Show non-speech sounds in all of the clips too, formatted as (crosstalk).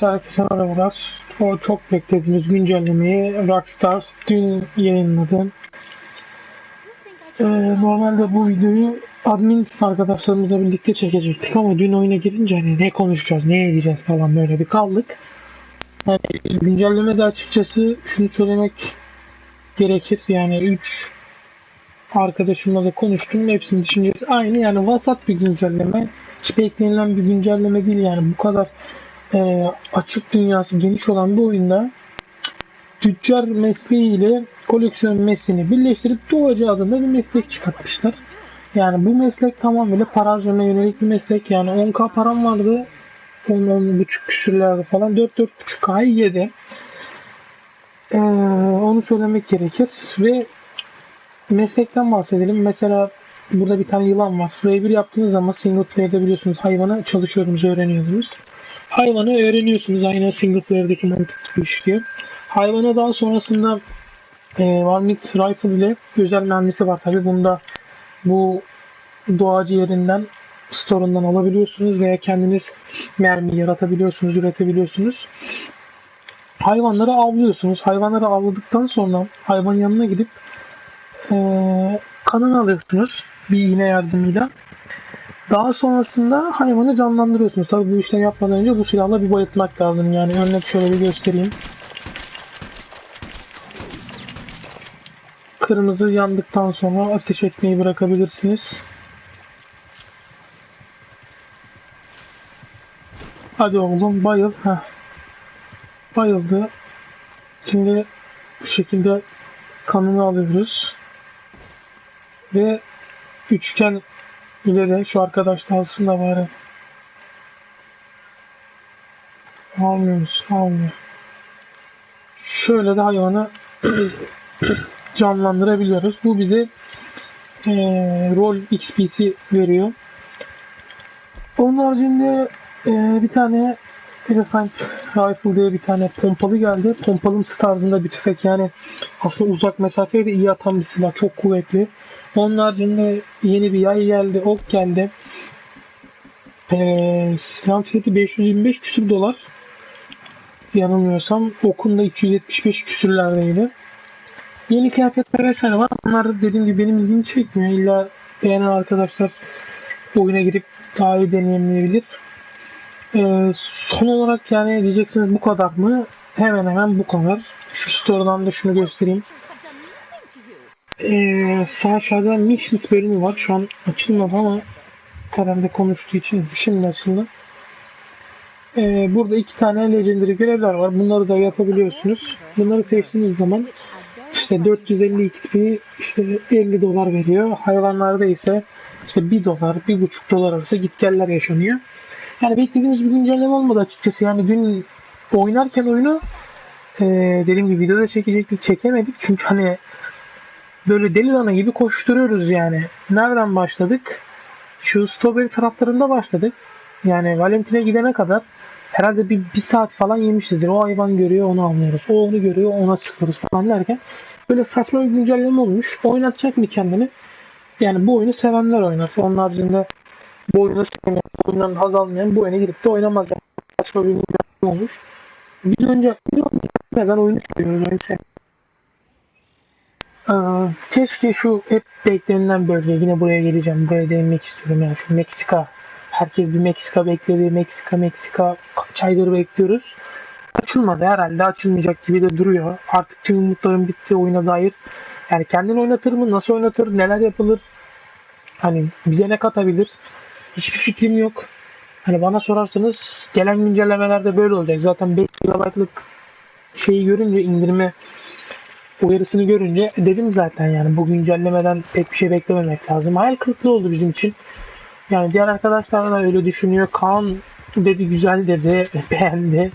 Herkese merhabalar. O çok beklediğimiz güncellemeyi Rockstar dün yayınladı. Ee, normalde bu videoyu admin arkadaşlarımızla birlikte çekecektik ama dün oyuna girince hani ne konuşacağız, ne edeceğiz falan böyle bir kaldık. Yani güncellemede açıkçası şunu söylemek gerekir. Yani 3 arkadaşımla da konuştum. Hepsinin düşüncesi aynı. Yani vasat bir güncelleme. Hiç beklenilen bir güncelleme değil yani. Bu kadar e, açık dünyası geniş olan bu oyunda tüccar mesleğiyle koleksiyon mesleğini birleştirip doğacı adında bir meslek çıkartmışlar. Yani bu meslek tamamıyla para harcamaya yönelik bir meslek. Yani 10k param vardı. 10 buçuk küsürlerde falan 4-4.5k'yı yedi. Ee, onu söylemek gerekir ve meslekten bahsedelim. Mesela burada bir tane yılan var. Burayı bir yaptığınız zaman single player'de biliyorsunuz hayvana çalışıyorsunuz, öğreniyorsunuz. Hayvanı öğreniyorsunuz. Aynı single player'daki mantık işliyor. Hayvana daha sonrasında e, Varmint Rifle ile özel mermisi var tabi. Bunda bu doğacı yerinden store'undan alabiliyorsunuz veya kendiniz mermi yaratabiliyorsunuz, üretebiliyorsunuz. Hayvanları avlıyorsunuz. Hayvanları avladıktan sonra hayvanın yanına gidip e, kanını alıyorsunuz bir iğne yardımıyla. Daha sonrasında hayvanı canlandırıyorsunuz. Tabii bu işlemi yapmadan önce bu silahla bir bayıltmak lazım. Yani örnek şöyle bir göstereyim. Kırmızı yandıktan sonra ateş etmeyi bırakabilirsiniz. Hadi oğlum bayıl. Heh. Bayıldı. Şimdi bu şekilde kanını alıyoruz. Ve üçgen ile de şu arkadaş da alsın da bari. Almıyoruz, almıyor. Şöyle de hayvanı (clears throat) canlandırabiliyoruz. Bu bize eee rol XP'si veriyor. Onun haricinde eee, bir tane Elephant Rifle diye bir tane pompalı geldi. Pompalımsı tarzında bir tüfek yani aslında uzak mesafeye de iyi atan bir silah. Çok kuvvetli. Onun haricinde yeni bir yay geldi, ok geldi. Ee, silahın fiyatı 525 küsür dolar. Yanılmıyorsam okun da 275 küsürlerdeydi. Yeni kıyafetler vesaire var. Bunlar dediğim gibi benim ilgimi çekmiyor. İlla beğenen arkadaşlar oyuna girip daha iyi deneyimleyebilir. Ee, son olarak yani diyeceksiniz bu kadar mı? Hemen hemen bu kadar. Şu store'dan da şunu göstereyim. Ee, sağ aşağıda Missions bölümü var. Şu an açılmadı ama Kerem konuştuğu için şimdi açıldı. Ee, burada iki tane Legendary görevler var. Bunları da yapabiliyorsunuz. Bunları seçtiğiniz zaman işte 450 XP işte 50 dolar veriyor. Hayvanlarda ise işte 1 dolar, 1,5 dolar arası gitgeller yaşanıyor. Yani beklediğimiz bir güncelleme olmadı açıkçası. Yani dün oynarken oyunu e, dediğim gibi videoda çekecektik, çekemedik. Çünkü hani böyle deli dana gibi koşturuyoruz yani. Nereden başladık? Şu Strawberry taraflarında başladık. Yani Valentin'e gidene kadar herhalde bir, bir saat falan yemişizdir. O hayvan görüyor onu anlıyoruz. O onu görüyor ona sıkıyoruz falan derken böyle saçma bir güncelleme olmuş. Oynatacak mı kendini? Yani bu oyunu sevenler oynar. Onun haricinde bu oyunu sevmeyen, bu oyundan haz almayan bu oyuna girip de oynamaz. Yani. Saçma bir güncelleme olmuş. Bir önce neden oyunu seviyoruz oyunu sev- Keşke şu hep beklenilen bölge yine buraya geleceğim. Buraya değinmek istiyorum yani şu Meksika. Herkes bir Meksika bekledi. Meksika Meksika aydır bekliyoruz. Açılmadı herhalde açılmayacak gibi de duruyor. Artık tüm umutlarım bitti oyuna dair. Yani kendini oynatır mı? Nasıl oynatır? Neler yapılır? Hani bize ne katabilir? Hiçbir fikrim yok. Hani bana sorarsanız gelen güncellemelerde böyle olacak. Zaten 5 GB'lık şeyi görünce indirme uyarısını görünce dedim zaten yani bu güncellemeden pek bir şey beklememek lazım. Hayal kırıklığı oldu bizim için. Yani diğer arkadaşlar da öyle düşünüyor. Kaan dedi güzel dedi, (laughs) beğendi.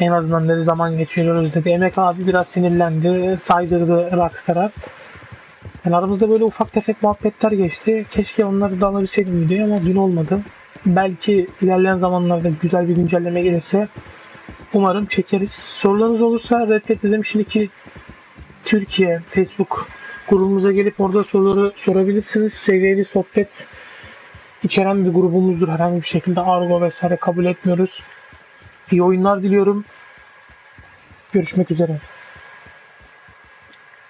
En azından dedi zaman geçiriyoruz dedi. Emek abi biraz sinirlendi, saydırdı Rockstar'a. Yani aramızda böyle ufak tefek muhabbetler geçti. Keşke onları da alabilseydim videoya ama dün olmadı. Belki ilerleyen zamanlarda güzel bir güncelleme gelirse umarım çekeriz. Sorularınız olursa reddedelim. Şimdiki Türkiye Facebook grubumuza gelip orada soruları sorabilirsiniz. Seviyeli sohbet içeren bir grubumuzdur. Herhangi bir şekilde argo vesaire kabul etmiyoruz. İyi oyunlar diliyorum. Görüşmek üzere.